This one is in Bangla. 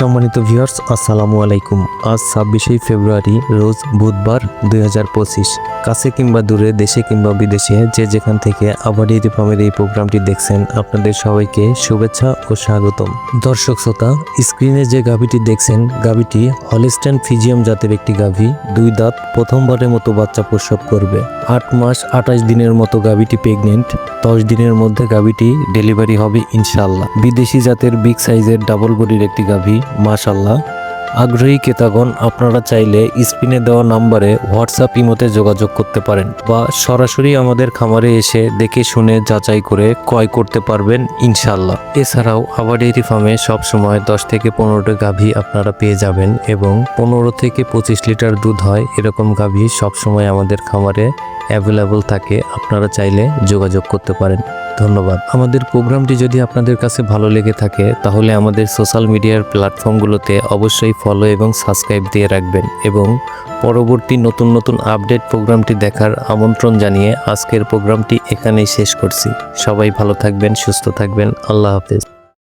সম্মানিত ভিউয়ার্স আসসালামু আলাইকুম। আজ ছাব্বিশে ফেব্রুয়ারি, রোজ বুধবার দুই হাজার পঁচিশ। কাছে কিংবা দূরে, দেশে কিংবা বিদেশে যে যেখান থেকে আবার এই ফার্মের এই প্রোগ্রামটি দেখছেন, আপনাদের সবাইকে শুভেচ্ছা ও স্বাগতম। দর্শক শ্রোতা, স্ক্রিনে যে গাভীটি দেখছেন, গাভীটি হলিস্টেন ফিজিয়াম জাতের একটি গাভী। দুই দাঁত, প্রথমবারের মতো বাচ্চা প্রসব করবে। আট মাস, আঠাশ দিনের মতো গাভীটি প্রেগনেন্ট দশ দিনের মধ্যে গাভীটি ডেলিভারি হবে ইনশাল্লাহ বিদেশি জাতের বিগ সাইজের ডাবল বডির একটি গাভী। মাশাল্লাহ আগ্রহী ক্রেতাগণ, আপনারা চাইলে স্ক্রিনে দেওয়া নাম্বারে হোয়াটসঅ্যাপ ইমোতে যোগাযোগ করতে পারেন বা সরাসরি আমাদের খামারে এসে দেখে শুনে যাচাই করে ক্রয় করতে পারবেন ইনশাল্লাহ এছাড়াও আবার ডেয়ারি ফার্মে সবসময় দশ থেকে পনেরোটা গাভী আপনারা পেয়ে যাবেন এবং পনেরো থেকে পঁচিশ লিটার দুধ হয়, এরকম গাভী সবসময় আমাদের খামারে অ্যাভেলেবল থাকে, আপনারা চাইলে যোগাযোগ করতে পারেন। ধন্যবাদ। আমাদের প্রোগ্রামটি যদি আপনাদের কাছে ভালো লেগে থাকে, তাহলে আমাদের সোশ্যাল মিডিয়ার প্ল্যাটফর্মগুলোতে অবশ্যই ফলো এবং সাবস্ক্রাইব দিয়ে রাখবেন এবং পরবর্তী নতুন নতুন আপডেট প্রোগ্রামটি দেখার আমন্ত্রণ জানিয়ে আজকের প্রোগ্রামটি এখানেই শেষ করছি। সবাই ভালো থাকবেন, সুস্থ থাকবেন। আল্লাহ হাফেজ।